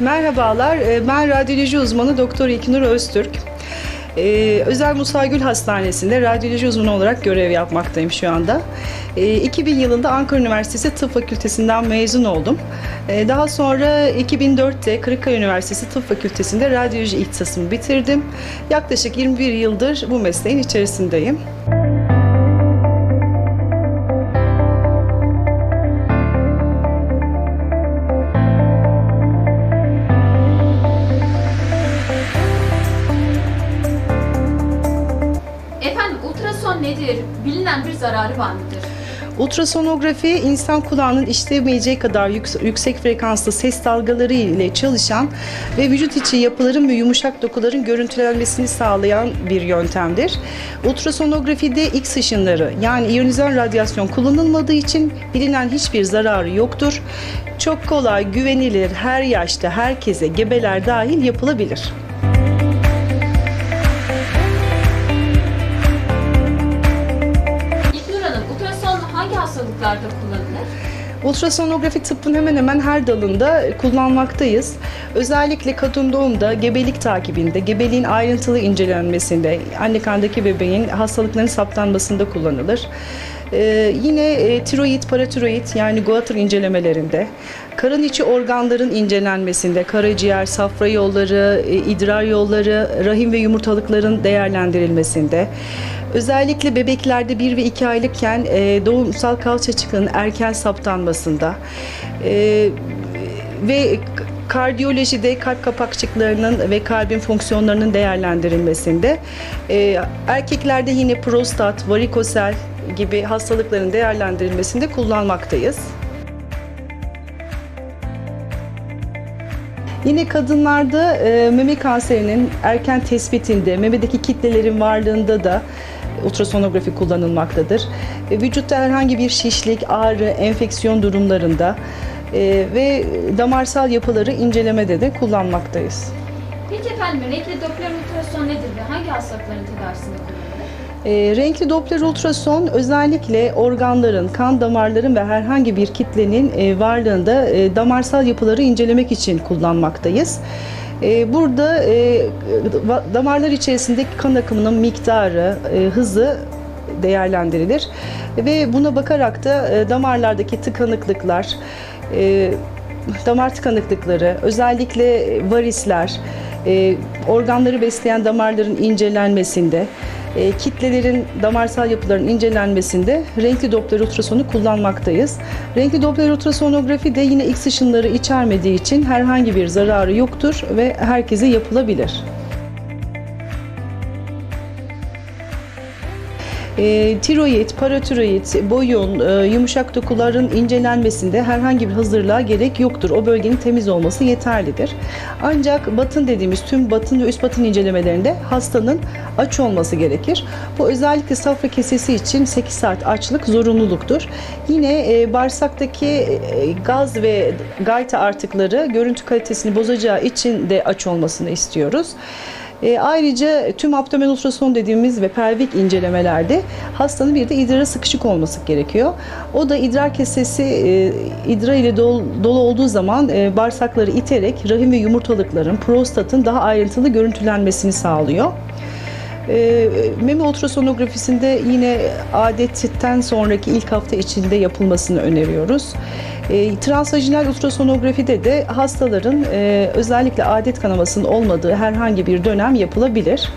Merhabalar, e, ben radyoloji uzmanı Doktor İlknur Öztürk. Ee, Özel Musa Gül Hastanesi'nde radyoloji uzmanı olarak görev yapmaktayım şu anda. Ee, 2000 yılında Ankara Üniversitesi Tıp Fakültesinden mezun oldum. Ee, daha sonra 2004'te Kırıkkale Üniversitesi Tıp Fakültesi'nde radyoloji ihtisasımı bitirdim. Yaklaşık 21 yıldır bu mesleğin içerisindeyim. Nedir? Bilinen bir zararı var mıdır? Ultrasonografi insan kulağının işlemeyeceği kadar yük- yüksek frekanslı ses dalgaları ile çalışan ve vücut içi yapıların ve yumuşak dokuların görüntülenmesini sağlayan bir yöntemdir. Ultrasonografide X ışınları yani iyonizan radyasyon kullanılmadığı için bilinen hiçbir zararı yoktur. Çok kolay, güvenilir, her yaşta, herkese, gebeler dahil yapılabilir. Hastalıklarda kullanılır? Ultrasonografi tıbbın hemen hemen her dalında kullanmaktayız. Özellikle kadın doğumda, gebelik takibinde, gebeliğin ayrıntılı incelenmesinde, anne karnındaki bebeğin hastalıkların saptanmasında kullanılır. Ee, yine e, tiroid, paratiroid yani goiter incelemelerinde, karın içi organların incelenmesinde, karaciğer, safra yolları, e, idrar yolları, rahim ve yumurtalıkların değerlendirilmesinde, Özellikle bebeklerde 1 ve 2 aylıkken e, doğumsal kalça çıkığının erken saptanmasında ve kardiyolojide kalp kapakçıklarının ve kalbin fonksiyonlarının değerlendirilmesinde e, erkeklerde yine prostat, varikosel gibi hastalıkların değerlendirilmesinde kullanmaktayız. Yine kadınlarda e, meme kanserinin erken tespitinde, memedeki kitlelerin varlığında da ultrasonografi kullanılmaktadır. E, vücutta herhangi bir şişlik, ağrı, enfeksiyon durumlarında e, ve damarsal yapıları incelemede de kullanmaktayız. Peki efendim renkli Doppler ultrason nedir ve hangi hastalıkların tedavisinde kullanılır? E, renkli Doppler ultrason özellikle organların, kan damarların ve herhangi bir kitlenin e, varlığında e, damarsal yapıları incelemek için kullanmaktayız. E, burada e, damarlar içerisindeki kan akımının miktarı, e, hızı değerlendirilir. Ve buna bakarak da e, damarlardaki tıkanıklıklar, damar tıkanıklıkları, özellikle varisler, organları besleyen damarların incelenmesinde, e, kitlelerin damarsal yapıların incelenmesinde renkli Doppler ultrasonu kullanmaktayız. Renkli Doppler ultrasonografi de yine X ışınları içermediği için herhangi bir zararı yoktur ve herkese yapılabilir. E, tiroid, paratiroid, boyun, e, yumuşak dokuların incelenmesinde herhangi bir hazırlığa gerek yoktur. O bölgenin temiz olması yeterlidir. Ancak batın dediğimiz tüm batın ve üst batın incelemelerinde hastanın aç olması gerekir. Bu özellikle safra kesesi için 8 saat açlık zorunluluktur. Yine e, bağırsaktaki e, gaz ve gayta artıkları görüntü kalitesini bozacağı için de aç olmasını istiyoruz. E, ayrıca tüm abdomen ultrason dediğimiz ve pelvik incelemelerde hastanın bir de idrara sıkışık olması gerekiyor. O da idrar kesesi e, idrar ile dolu, dolu olduğu zaman e, bağırsakları iterek rahim ve yumurtalıkların, prostatın daha ayrıntılı görüntülenmesini sağlıyor. E, meme ultrasonografisinde yine adetten sonraki ilk hafta içinde yapılmasını öneriyoruz. E, transvajinal ultrasonografide de hastaların e, özellikle adet kanamasının olmadığı herhangi bir dönem yapılabilir.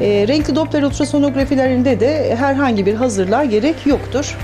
E, renkli Doppler ultrasonografilerinde de herhangi bir hazırlığa gerek yoktur.